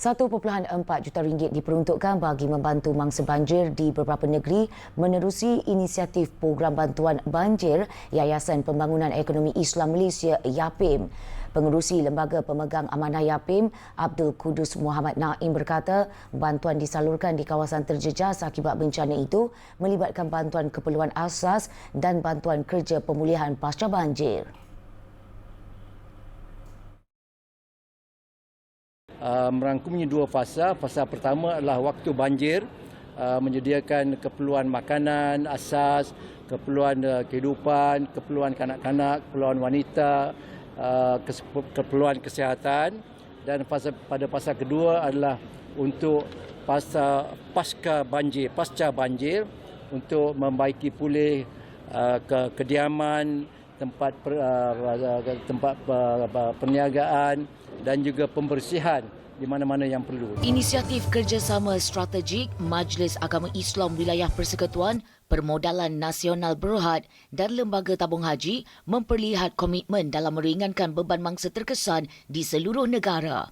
1.4 juta ringgit diperuntukkan bagi membantu mangsa banjir di beberapa negeri menerusi inisiatif program bantuan banjir Yayasan Pembangunan Ekonomi Islam Malaysia YAPIM. Pengerusi Lembaga Pemegang Amanah YAPIM, Abdul Kudus Muhammad Naim berkata, bantuan disalurkan di kawasan terjejas akibat bencana itu melibatkan bantuan keperluan asas dan bantuan kerja pemulihan pasca banjir. Uh, merangkumnya dua fasa. Fasa pertama adalah waktu banjir uh, menyediakan keperluan makanan asas, keperluan uh, kehidupan, keperluan kanak-kanak, keperluan wanita, keperluan kesihatan dan fasa pada fasa kedua adalah untuk fasa pasca banjir, pasca banjir untuk membaiki pulih ke kediaman, tempat per, uh, tempat uh, perniagaan dan juga pembersihan di mana-mana yang perlu. Inisiatif kerjasama strategik Majlis Agama Islam Wilayah Persekutuan Permodalan Nasional Berhad dan Lembaga Tabung Haji memperlihat komitmen dalam meringankan beban mangsa terkesan di seluruh negara.